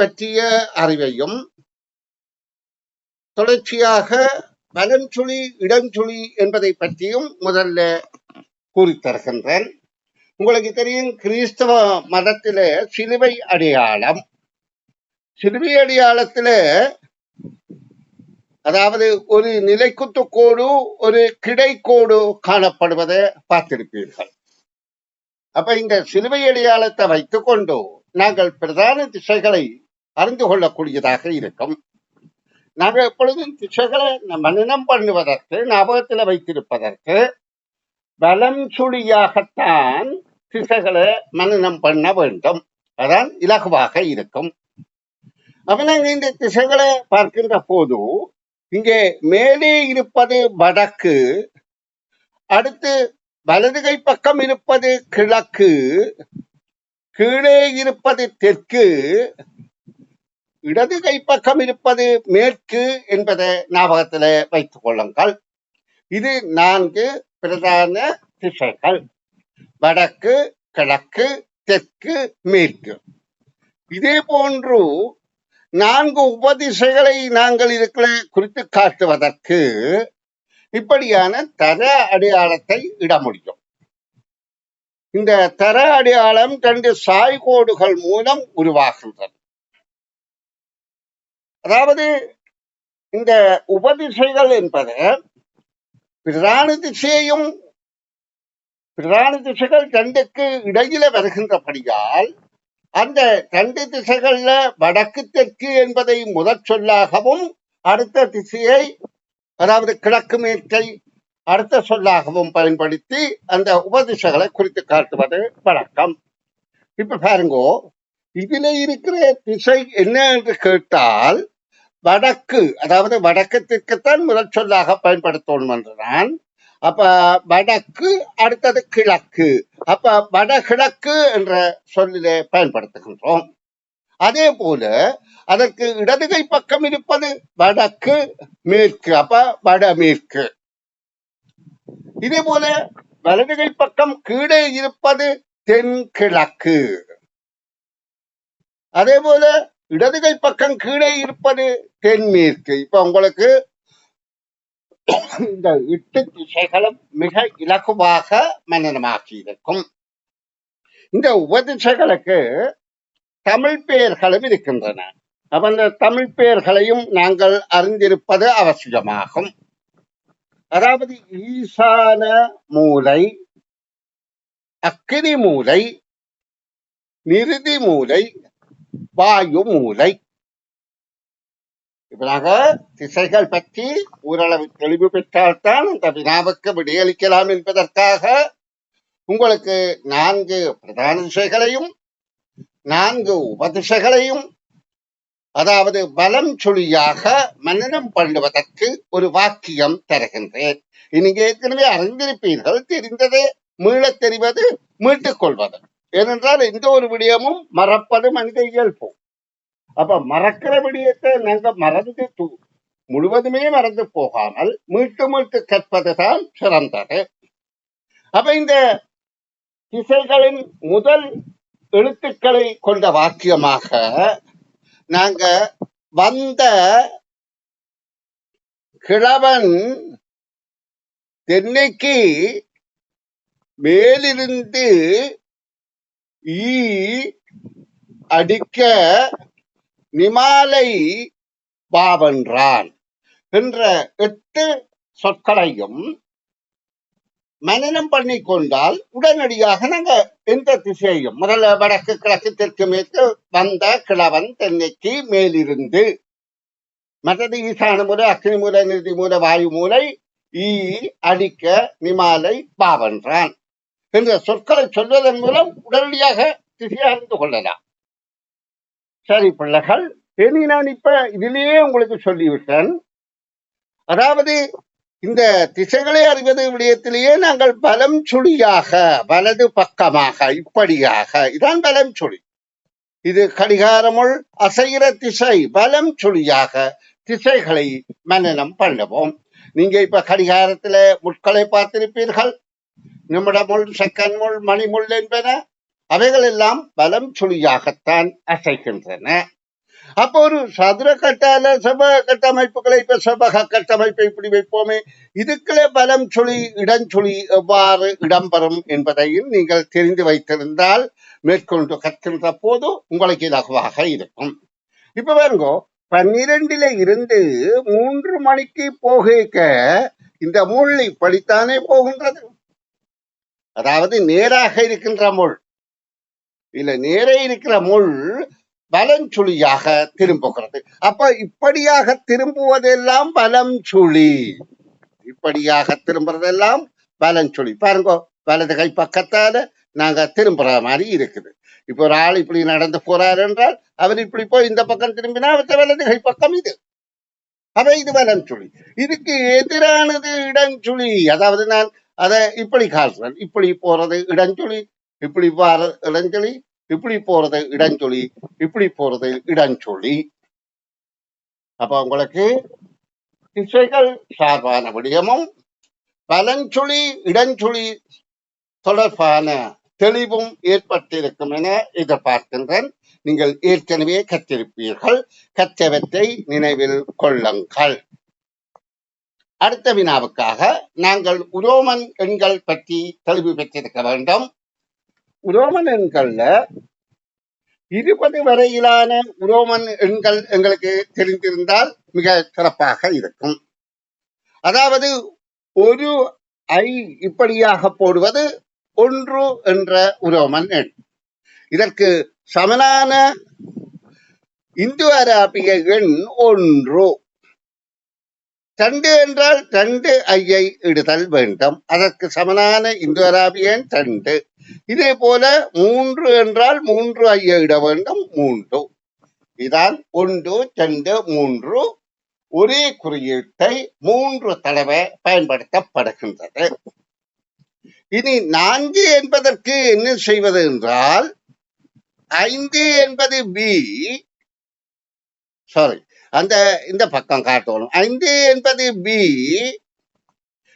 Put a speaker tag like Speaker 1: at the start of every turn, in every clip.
Speaker 1: பற்றிய அறிவையும் தொடர்ச்சியாக வலஞ்சுழி இடஞ்சுழி என்பதை பற்றியும் முதல்ல கூறித்தருகின்றேன் உங்களுக்கு தெரியும் கிறிஸ்தவ மதத்தில சிலுவை அடையாளம். சிலுவை அடையாளத்தில அதாவது ஒரு நிலைக்குத்து கோடு ஒரு கிடைக்கோடு காணப்படுவதை பார்த்திருப்பீர்கள். அப்ப இந்த சிலுவை அடையாளத்தை வைத்துக்கொண்டு நாங்கள் பிரதான திசைகளை அறிந்து கொள்ளக்கூடியதாக இருக்கும். நாங்கள் எப்பொழுதும் திசைகளை மனிதம் பண்ணுவதற்கு ஞாபகத்தில் வைத்திருப்பதற்கு பலம் சுழியாகத்தான் திசைகளை மனிதம் பண்ண வேண்டும். அதான் இலகுவாக இருக்கும். அவனாங்க இந்த திசைகளை பார்க்கின்ற போது இங்கே மேலே இருப்பது வடக்கு அடுத்து வலது கை பக்கம் இருப்பது கிழக்கு கீழே இருப்பது தெற்கு இடது கை பக்கம் இருப்பது மேற்கு என்பதை ஞாபகத்துல வைத்துக் கொள்ளுங்கள். இது நான்கு பிரதான திசைகள். வடக்கு கிழக்கு தெற்கு மேற்கு. இதே போன்று நான்கு உபதிசைகளை நாங்கள் இருக்கிற குறித்து காட்டுவதற்கு இப்படியான தர அடையாளத்தை இட முடியும். இந்த தர அடையாளம் ரெண்டு சாய்கோடுகள் மூலம் உருவாகின்றன. அதாவது இந்த உபதிசைகள் என்பது பிரதான திசையையும் பிரதான திசைகள் ரெண்டுக்கு இடையில வருகின்றபடியால் அந்த ரெண்டு திசைகள்ல வடக்கு தெற்கு என்பதை முதற் சொல்லாகவும் அடுத்த திசையை அதாவது கிழக்கு மேற்கை அடுத்த சொல்லாகவும் பயன்படுத்தி அந்த உபதிசைகளை குறித்து காட்டுவது வழக்கம். இப்ப பாருங்கோ இதுல இருக்கிற திசை என்ன என்று கேட்டால் வடக்கு அதாவது வடக்கத்திற்குத்தான் முதல் சொல்லாக பயன்படுத்தணும் என்றுதான். அப்ப வடக்கு அடுத்தது கிழக்கு. அப்ப வடகிழக்கு என்ற சொல்லிலே பயன்படுத்துகின்றோம். அதே போல அதற்கு இடதுகை பக்கம் இருப்பது வடக்கு மேற்கு. அப்ப வடமேற்கு. இதே போல வலதுகை பக்கம் கீழே இருப்பது தென்கிழக்கு. அதே போல இடதுகை பக்கம் கீழே இருப்பது தென்மேற்கு இப்ப உங்களுக்கு இந்த எட்டு திசைகளும் மிக இலகுவாக மனநமாக்கி இருக்கும் இந்த உபதிசைகளுக்கு தமிழ் பெயர்களும் இருக்கின்றன. அப்ப அந்த தமிழ் பெயர்களையும் நாங்கள் அறிந்திருப்பது அவசியமாகும். அதாவது ஈசான மூலை அக்கினி மூலை நிறுதி மூலை வாயு மூலை இவராக திசைகள் பற்றி ஓரளவு தெளிவு பெற்றால்தான் இந்த வினாவுக்கு விடையளிக்கலாம் என்பதற்காக உங்களுக்கு நான்கு பிரதான திசைகளையும் நான்கு உபதிசைகளையும் அதாவது பலம் சுழியாக மன்னனம் பண்ணுவதற்கு ஒரு வாக்கியம் தருகின்றேன். இனி ஏற்கனவே அறிந்திருப்பீர்கள் தெரிந்ததே மீளத் தெரிவது மீட்டுக் கொள்வது. ஏனென்றால் எந்த ஒரு விடயமும் மறப்பது மனித இயல்பு. அப்ப மறக்கிற விடயத்தை நாங்க மறந்து முழுவதுமே மறந்து போகாமல் மீட்டு மீட்டு கற்பதுதான் சிறந்தது. அப்ப இந்த திசைகளின் முதல் எழுத்துக்களை கொண்ட வாக்கியமாக நாங்க வந்த கிழவன் தென்னைக்கு மேலிருந்து ஈ அடிக்க நிமாலை பாவென்றான். என்ற எட்டு சொற்களையும் மனநம் பண்ணி கொண்டால் உடனடியாக நாங்க எந்த திசையையும் முதல்ல வடக்கு கிழக்கு தெற்கு மேற்கு வந்த கிழவன் தென்னைக்கு மேலிருந்து. மற்றது ஈசான மூலை அக்னி மூலை நிறுதி மூலை வாயு மூலை ஈ அடிக்க நிமாலை பாவென்றான். என்ற சொற்களை சொல்வதன் மூலம் உடனடியாக திசை அறிந்து கொள்ளலாம். சரி பிள்ளைகள் இனி நான் இப்ப இதிலேயே உங்களுக்கு சொல்லிவிட்டேன். அதாவது இந்த திசைகளை அறிவது விடயத்திலேயே நாங்கள் பலம் சுழியாக வலது பக்கமாக இப்படியாக இதான் பலம் சுழி. இது கடிகாரமுள் அசைகிற திசை பலம் சுழியாக திசைகளை மனநம் பண்ணுவோம். நீங்க இப்ப கடிகாரத்துல முட்களை பார்த்திருப்பீர்கள் நிமிடமுள் செக்கன்முள் முள் மணிமுள் என்பன அவைகளெல்லாம் பலம் சுழியாகத்தான் அசைக்கின்றன. அப்போ ஒரு சதுர கட்டால செவ்வக கட்டமைப்புகளை இப்ப செவ்வக கட்டமைப்பை இப்படி வைப்போமே. இதுக்குள்ளே பலம் சுழி இடஞ்சுழி எவ்வாறு இடம்பெறும் என்பதையும் நீங்கள் தெரிந்து வைத்திருந்தால் மேற்கொண்டு கற்கின்ற போது உங்களுக்கு இலகுவாக இருக்கும். இப்ப பாருங்க பன்னிரெண்டுல இருந்து மூன்று மணிக்கு போக இந்த முள் இப்படித்தானே போகின்றது? அதாவது நேராக இருக்கின்ற முள். இல்ல நேரே இருக்கிற முள் பலஞ்சுழியாக திரும்புகிறது. அப்ப இப்படியாக திரும்புவதெல்லாம் பலஞ்சுழி இப்படியாக திரும்புறதெல்லாம் பலஞ்சுழி பாருங்க வலது கை பக்கத்தால நாங்க திரும்புற மாதிரி இருக்குது. இப்போ ஒரு ஆள் இப்படி நடந்து போறாரு என்றால் அவர் இப்படி போய் இந்த பக்கம் திரும்பினா அவர் வலது கை பக்கம் இது. அப்ப இது வலஞ்சுழி இதுக்கு எதிரானது இடஞ்சுழி அதாவது நான் அதை இப்படி காட்டுறேன் இப்படி போறது இடஞ்சொலி இப்படி போற இடஞ்சொலி இப்படி போறது இடஞ்சொலி இப்படி போறது இடஞ்சொலி. அப்ப உங்களுக்கு திசைகள் சார்பான விடயமும் பலஞ்சொலி இடஞ்சொலி தொடர்பான தெளிவும் ஏற்பட்டிருக்கும் என எதிர்பார்க்கின்றேன். நீங்கள் ஏற்கனவே கற்றிருப்பீர்கள். கற்றவற்றை நினைவில் கொள்ளுங்கள். அடுத்த வினாவுக்காக நாங்கள் உரோமன் எண்கள் பற்றி தெளிவு பெற்றிருக்க வேண்டும். உரோமன் எண்கள்ல இருபது வரையிலான உரோமன் எண்கள் எங்களுக்கு தெரிந்திருந்தால் மிக சிறப்பாக இருக்கும். அதாவது ஒரு ஐ இப்படியாக போடுவது ஒன்று என்ற உரோமன் எண். இதற்கு சமனான இந்து அராபிய எண் ஒன்று. ரெண்டு என்றால் ரெண்டு ஐயை இடுதல் வேண்டும். அதற்கு சமனான இந்து அராபியன் ரெண்டு. இதே போல மூன்று என்றால் மூன்று ஐயை இட வேண்டும். மூன்று. இதான் ஒன்று ரெண்டு மூன்று. ஒரே குறியீட்டை மூன்று தடவை பயன்படுத்தப்படுகின்றது. இனி நான்கு என்பதற்கு என்ன செய்வது என்றால் ஐந்து என்பது பி சாரி அந்த இந்த பக்கம் காட்டணும். ஐந்து என்பது பி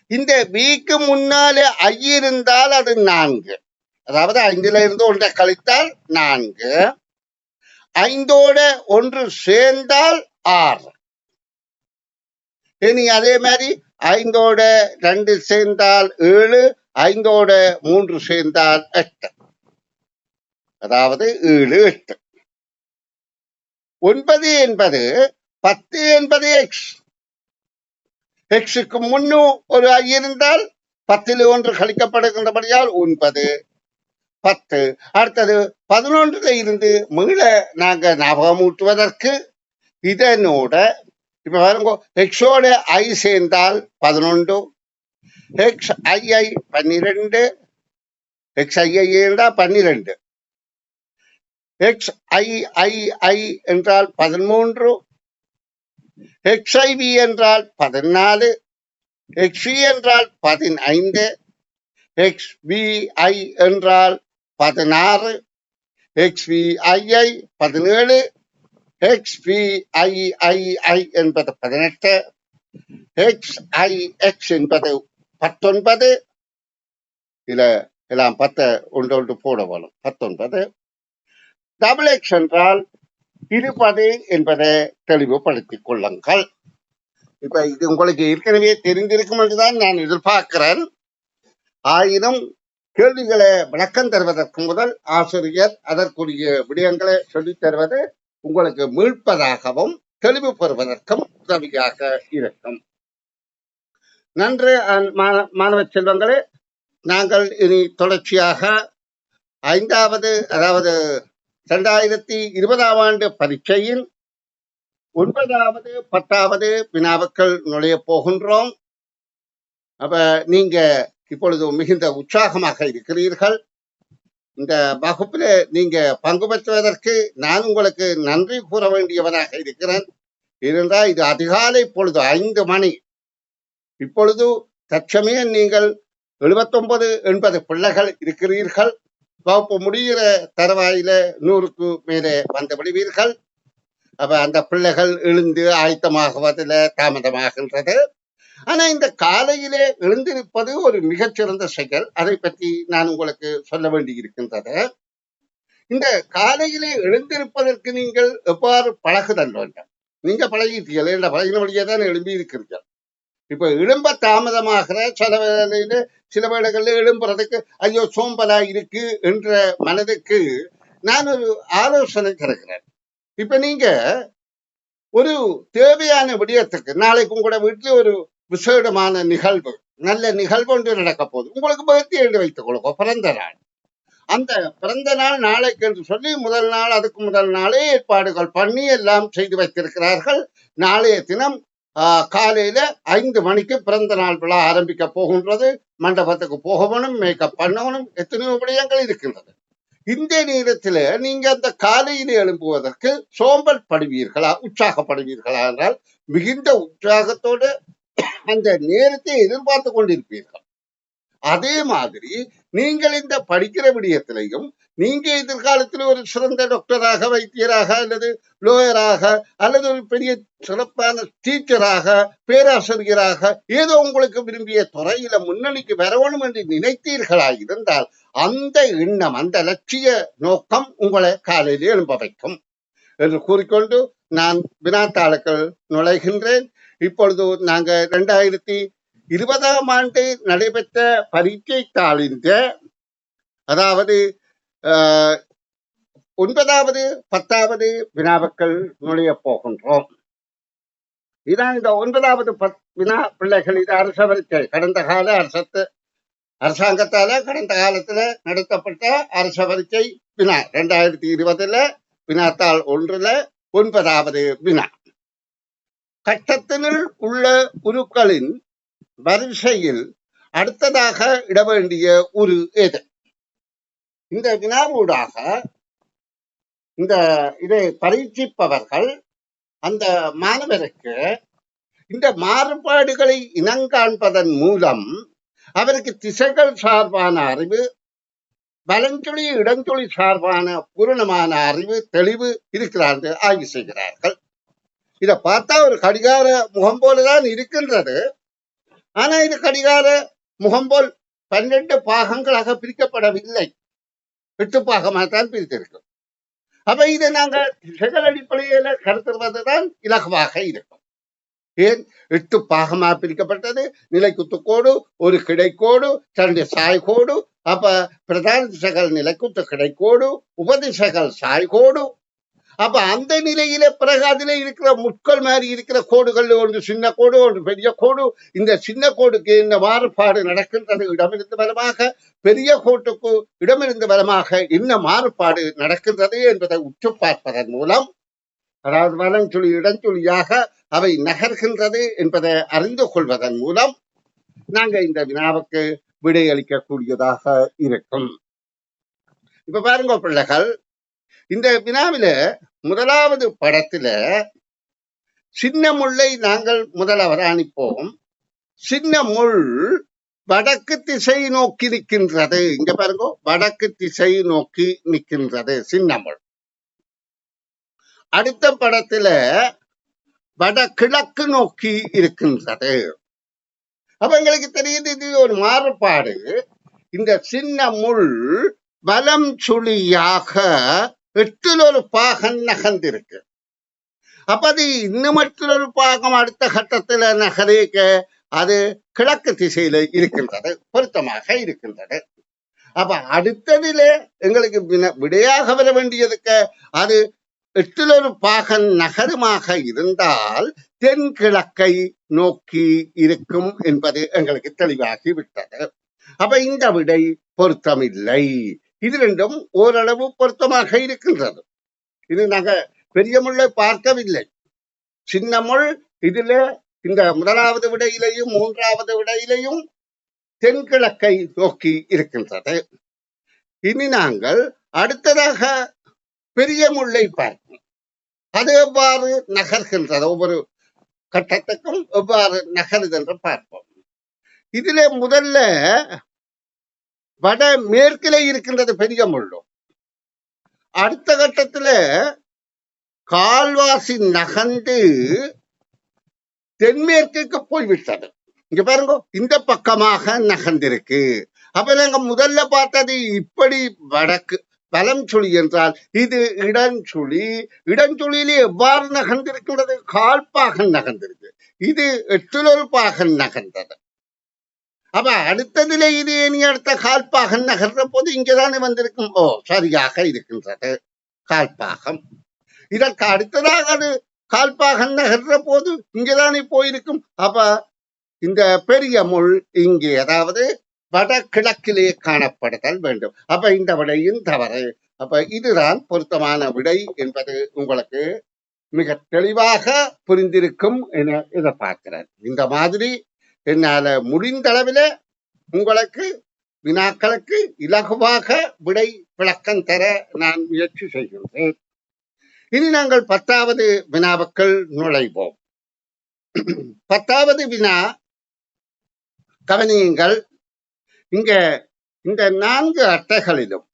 Speaker 1: இந்த பிக்கு முன்னாலே ஐ இருந்தால் அது நான்கு. அதாவது ஐந்துல இருந்து ஒன்றை கழித்தால் நான்கு. ஐந்தோட ஒன்று சேர்ந்தால் ஆறு. இனி அதே மாதிரி ஐந்தோட ரெண்டு சேர்ந்தால் ஏழு ஐந்தோட மூன்று சேர்ந்தால் எட்டு. அதாவது ஏழு எட்டு. ஒன்பது என்பது பத்து என்பது எக்ஸ் எக்ஸுக்கு முன்னும் ஒரு ஐ இருந்தால் பத்தில் ஒன்று கழிக்கப்படுகின்றபடியால் ஒன்பது. பத்து. அடுத்தது பதினொன்றுல இருந்து மீள நாங்க ஞாபகமூட்டுவதற்கு இதனோட இப்ப பாருங்க எக்ஸோட ஐ சேர்ந்தால் பதினொன்று. எக்ஸ் ஐஐ பன்னிரெண்டு. எக்ஸ் ஐஐ என்றால் பன்னிரெண்டு. எக்ஸ் ஐ ஐ ஐ என்றால் பதிமூன்று. எக்ஸ்ஐவி என்றால் பதினாலு எக்ஸ்வி என்றால் பதினைந்து எக்ஸ்பிஐ என்றால் பதினாறு எக்ஸ்விஐஐ பதினேழு எக்ஸ்பிஐஐஐ என்பது பதினெட்டு எக்ஸ் ஐ எக்ஸ் என்பது பத்தொன்பது இல்ல எல்லாம் பத்த ஒன்று ஒன்று போட வேணும் பத்தொன்பது. டபுள் எக்ஸ் என்றால் இருப்பது என்பதை தெளிவுபடுத்திக் கொள்ளுங்கள். இப்ப இது உங்களுக்கு ஏற்கனவே தெரிந்திருக்கும் என்றுதான் நான் எதிர்பார்க்கிறேன். ஆயினும் கேள்விகளை விளக்கம் தருவதற்கு முதல் ஆசிரியர் அதற்குரிய விடயங்களை சொல்லித் தருவது உங்களுக்கு மீட்பதாகவும் தெளிவு பெறுவதற்கும் உதவியாக இருக்கும். நன்று அஹ், மாணவ செல்வங்களே. நாங்கள் இனி தொடர்ச்சியாக ஐந்தாவது அதாவது இரண்டாயிரத்தி இருபதாம் ஆண்டு பரீட்சையில் ஒன்பதாவது பத்தாவது வினாவுக்கள் நுழைய போகின்றோம். அப்ப நீங்க இப்பொழுது மிகுந்த உற்சாகமாக இருக்கிறீர்கள். இந்த வகுப்பில் நீங்க பங்கு பெற்றுவதற்கு நான் உங்களுக்கு நன்றி கூற வேண்டியவனாக இருக்கிறேன். ஏனென்றால் இது அதிகாலை பொழுது ஐந்து மணி. இப்பொழுது தற்சமயம் நீங்கள் எழுபத்தொன்பது எண்பது பிள்ளைகள் இருக்கிறீர்கள். வகுப்பு முடிகிற தருவாயில நூறுக்கு மேலே வந்து விடுவீர்கள் அப்ப அந்த பிள்ளைகள் எழுந்து ஆயத்தமாகுவதில் தாமதமாகின்றது. ஆனா இந்த காலையிலே எழுந்திருப்பது ஒரு மிகச்சிறந்த செயல். அதை பற்றி நான் உங்களுக்கு சொல்ல வேண்டி இருக்கின்றது. இந்த காலையிலே எழுந்திருப்பதற்கு நீங்கள் எவ்வாறு பழகுதல் வேண்டும்? நீங்க பழகிட்டீர்கள் என்ற பழகினபடியே தான் எழும்பி இருக்கிறீர்கள்? இப்ப எழும்ப தாமதமாகிற சில வேலையில சில வேளைகள்ல எழும்புறதுக்கு ஐயோ சோம்பலா இருக்கு என்ற மனதுக்கு நான் ஒரு ஆலோசனை தருகிறேன். இப்ப நீங்க ஒரு தேவையான விடயத்துக்கு நாளைக்கு உங்களோட வீட்டுல ஒரு விசேடமான நிகழ்வு நல்ல நிகழ்வு ஒன்று நடக்க போகுது. உங்களுக்கு பர்த்டே எழுதி வைத்துக் கொள்ளுங்க பிறந்த நாள். அந்த பிறந்த நாள் நாளைக்கு என்று சொல்லி முதல் நாள் அதுக்கு முதல் நாளே ஏற்பாடுகள் பண்ணி எல்லாம் செய்து வைத்திருக்கிறார்கள். நாளைய தினம் காலையில ஐந்து மணிக்கு பிறந்த நாள் விழா ஆரம்பிக்க போகின்றது. மண்டபத்துக்கு போகணும் மேக்கப் பண்ணணும் எத்தனையோ விடயங்கள் இருக்கின்றது இந்த நேரத்துல நீங்க அந்த காலையில் எழும்புவதற்கு சோம்பல் படுவீர்களா உற்சாகப்படுவீர்களா என்றால் மிகுந்த உற்சாகத்தோடு அந்த நேரத்தை எதிர்பார்த்து கொண்டிருப்பீர்கள். அதே மாதிரி நீங்கள் இந்த படிக்கிற விடயத்திலையும் நீங்க எதிர்காலத்தில் ஒரு சிறந்த டாக்டராக வைத்தியராக அல்லது லோயராக அல்லது ஒரு பெரிய சிறப்பான டீச்சராக பேராசிரியராக ஏதோ உங்களுக்கு விரும்பிய துறையில முன்னணிக்கு வரணும் என்று நினைத்தீர்களா இருந்தால் அந்த எண்ணம் அந்த லட்சிய நோக்கம் உங்களை காலையில் எழும்ப வைக்கும். என்று கூறிக்கொண்டு நான் வினாத்தாளுக்கள் நுழைகின்றேன். இப்பொழுது நாங்க ரெண்டாயிரத்தி இருபதாம் ஆண்டு நடைபெற்ற பரீட்சை தாளின் அதாவது ஒன்பதாவது பத்தாவது வினாவுக்கள் நுழைய போகின்றோம். இதான் இந்த ஒன்பதாவது பத் வினா பிள்ளைகள் இது அரச பரீட்சை கடந்த கால அரசத்து அரசாங்கத்தால கடந்த காலத்துல நடத்தப்பட்ட அரச பரீட்சை வினா. ரெண்டாயிரத்தி இருபதுல வினாத்தாள் ஒன்றுல ஒன்பதாவது வினா. கட்டத்தினுள் உள்ள உருக்களின் வரிசையில் அடுத்ததாக இட வேண்டிய ஒரு எது? இந்த வினாவூடாக இந்த இதை பரீட்சிப்பவர்கள் அந்த மாணவருக்கு இந்த மாறுபாடுகளை இனங்காண்பதன் மூலம் அவருக்கு திசைகள் சார்பான அறிவு வலஞ்சொலி இடஞ்சொலி சார்பான பூரணமான அறிவு தெளிவு இருக்கிறார்கள் ஆய்வு செய்கிறார்கள். இத பார்த்தா ஒரு கடிகார முகம் போலதான் இருக்கின்றது. ஆனா இது கடிகார முகம் போல் பன்னெண்டு பாகங்களாக பிரிக்கப்படவில்லை. எட்டு பாகமாக தான் பிரித்திருக்கும் அப்ப இதை நாங்க திசைகள் அடிப்படையில கருத்துவதுதான் இலகுவாக இருக்கும். ஏன்? எட்டு பாகமா பிரிக்கப்பட்டது. நிலைக்குத்துக்கோடு ஒரு கிடைக்கோடு தன்னுடைய சாய்கோடு அப்ப பிரதான திசைகள் நிலைக்குத்து கிடைக்கோடு உபதிசைகள் சாய்கோடு அப்ப அந்த நிலையில பிறகு அதுல இருக்கிற முட்கள் மாதிரி இருக்கிற கோடுகள் ஒன்று சின்ன கோடு ஒன்று பெரிய கோடு. இந்த சின்ன கோடுக்கு இந்த மாறுபாடு நடக்கின்றது. இடமிருந்து பலமாக பெரிய கோட்டுக்கு இடமிருந்து பலமாக என்ன மாறுபாடு நடக்கின்றது என்பதை உற்று பார்ப்பதன் மூலம் அதாவது வலஞ்சொலி இடஞ்சொலியாக அவை நகர்கின்றது என்பதை அறிந்து கொள்வதன் மூலம் நாங்க இந்த வினாவுக்கு விடையளிக்கக்கூடியதாக இருக்கும். இப்ப பாருங்க பிள்ளைகள் இந்த வினாவில முதலாவது படத்துல சின்ன முள்ளை நாங்கள் முதல் அவதானிப்போம் சின்ன முள் வடக்கு திசை நோக்கி நிற்கின்றது. இங்க பாருங்க வடக்கு திசை நோக்கி நிற்கின்றது சின்ன முள். அடுத்த படத்துல வடகிழக்கு நோக்கி இருக்கின்றது. அப்ப எங்களுக்கு தெரியுது இது ஒரு மாறுபாடு. இந்த சின்ன முள் வலம் சுழியாக எட்டில் ஒரு பாகம் நகர்ந்திருக்கு. அப்ப அது இன்னும் மற்றொரு பாகம் அடுத்த கட்டத்துல நகரிக்க அது கிழக்கு திசையில இருக்கின்றது பொருத்தமாக இருக்கின்றது. அப்ப அடுத்ததில எங்களுக்கு விடையாக வர வேண்டியதுக்கு அது எட்டில் ஒரு பாகன் நகரமாக இருந்தால் தென்கிழக்கை நோக்கி இருக்கும் என்பது எங்களுக்கு தெளிவாகி விட்டது அப்ப இந்த விடை பொருத்தமில்லை. இது ரெண்டும் ஓரளவு பொருத்தமாக இருக்கின்றது. இது நாங்க பெரிய முள்ளை பார்க்கவில்லை. சின்ன முள் இதுல இந்த முதலாவது விடையிலையும் மூன்றாவது விடையிலையும் தென்கிழக்கை நோக்கி இருக்கின்றது. இனி நாங்கள் அடுத்ததாக பெரிய முள்ளை பார்ப்போம். அது எவ்வாறு நகர்கின்றது? ஒவ்வொரு கட்டத்துக்கும் எவ்வாறு நகருது என்று பார்ப்போம். இதுல முதல்ல வட மேற்கிலே இருக்கின்றது பெரிய முள்ளும் அடுத்த கட்டத்துல கால்வாசி நகர்ந்து தென்மேற்குக்கு போய்விட்டது. இங்க பாருங்க இந்த பக்கமாக நகர்ந்திருக்கு. அப்ப நாங்க முதல்ல பார்த்தது இப்படி வடக்கு வலம் சுழி என்றால் இது இடஞ்சுழி. இடஞ்சுழியிலே எவ்வாறு நகர்ந்திருக்கின்றது? கால்பாகன் நகர்ந்திருக்கு. இது எட்டுலொல்பாகன் நகர்ந்தது. அப்ப அடுத்ததிலே இது இனி அடுத்த கால்பாகன் நகர்ற போது இங்கதானே வந்திருக்கும். ஓ சரியாக இருக்கின்றது. கால்பாகம். இதற்கு அடுத்ததாக அது கால்பாகன் நகர்ற போது இங்கேதானே போயிருக்கும். அப்ப இந்த பெரிய முள் இங்கே அதாவது வடகிழக்கிலே காணப்படுதல் வேண்டும். அப்ப இந்த விடையும் தவறு. அப்ப இதுதான் பொருத்தமான விடை என்பது உங்களுக்கு மிக தெளிவாக புரிந்திருக்கும் என எதிர்பார்க்கிறேன். இந்த மாதிரி என்னால முடிந்த அளவில உங்களுக்கு வினாக்களுக்கு இலகுவாக விடை விளக்கம் தர நான் முயற்சி செய்கின்றேன். இனி நாங்கள் பத்தாவது வினாவுக்குள் நுழைவோம். பத்தாவது வினா கவனியுங்கள் இங்க இந்த நான்கு அட்டைகளிலும்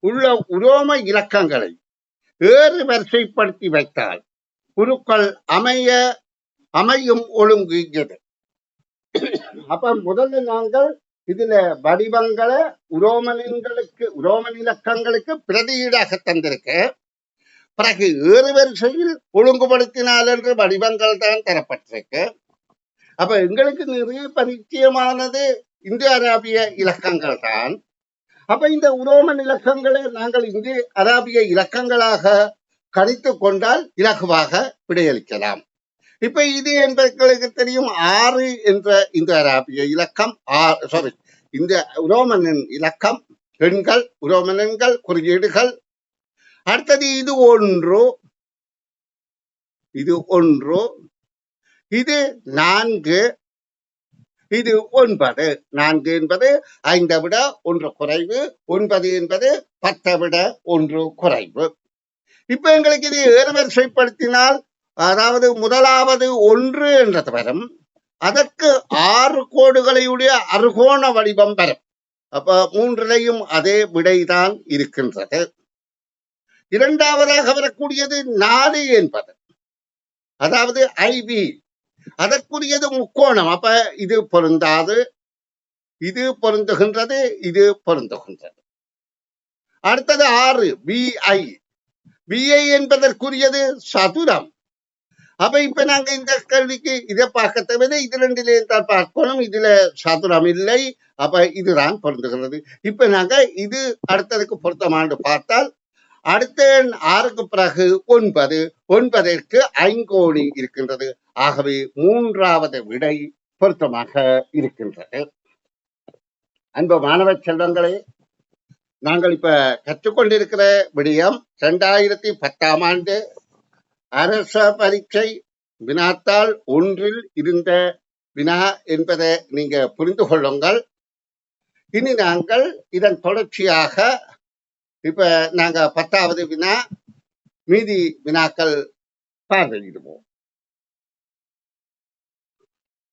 Speaker 1: உள்ள உரோம இலக்கங்களை ஏறு வரிசைப்படுத்தி வைத்தால் குருக்கள் அமைய அமையும் ஒழுங்கு அப்ப முதல்ல நாங்கள் இதுல வடிவங்களை உரோமனின்களுக்கு உரோமன் இலக்கங்களுக்கு பிரதியீடாக தந்திருக்க. பிறகு ஏறு வரிசையில் ஒழுங்குபடுத்தினால் என்று வடிவங்கள் தான் தரப்பட்டிருக்கு. அப்ப எங்களுக்கு நிறைய பரிச்சயமானது இந்திய அராபிய இலக்கங்கள் தான். அப்ப இந்த உரோமன் இலக்கங்களை நாங்கள் இந்திய அராபிய இலக்கங்களாக கணித்து கொண்டால் இலகுவாக விடையளிக்கலாம். இப்ப இது என்பதற்கு தெரியும் ஆறு என்ற இந்த அராபிய இலக்கம் சாரி இந்த உரோமனின் இலக்கம் பெண்கள் உரோமனன்கள் குறியீடுகள். அடுத்தது இது ஒன்று இது ஒன்று இது நான்கு இது ஒன்பது. நான்கு என்பது ஐந்தை விட ஒன்று குறைவு ஒன்பது என்பது பத்தை விட ஒன்று குறைவு. இப்ப எங்களுக்கு இது ஏறுவரிசைப்படுத்தினால் அதாவது முதலாவது ஒன்று என்றது வரும். அதற்கு ஆறு கோடுகளையுடைய அருகோண வடிவம் வரும். அப்ப மூன்றிலையும் அதே விடைதான் இருக்கின்றது. இரண்டாவதாக வரக்கூடியது நாலு என்பது. அதாவது ஐவி அதற்குரியது முக்கோணம். அப்ப இது பொருந்தாது. இது பொருந்துகின்றது. இது பொருந்துகின்றது. அடுத்தது ஆறு பிஐ பிஐ என்பதற்குரியது சதுரம். அப்ப இப்ப நாங்க இந்த கல்விக்கு இதை பார்க்க தவிர இது ரெண்டிலே தான் பார்க்கணும் இதுல சாதுரம் இல்லை அப்ப இதுதான் பொருந்துகிறது இப்ப நாங்க இது அடுத்ததுக்கு பொருத்தமாண்டு பார்த்தால் அடுத்த எண் ஆறுக்கு பிறகு ஒன்பது ஒன்பதற்கு ஐங்கோணி இருக்கின்றது ஆகவே மூன்றாவது விடை பொருத்தமாக இருக்கின்றது அன்பு மாணவ செல்வங்களே நாங்கள் இப்ப கற்றுக்கொண்டிருக்கிற விடயம் இரண்டாயிரத்தி பத்தாம் ஆண்டு அரச பரீட்சை வினாத்தாள் ஒன்றில் இருந்த வினா என்பதை நீங்க புரிந்து கொள்ளுங்கள். இனி நாங்கள் இதன் தொடர்ச்சியாக இப்ப நாங்க பத்தாவது வினா மீதி வினாக்கள் பார்வையிடுவோம்.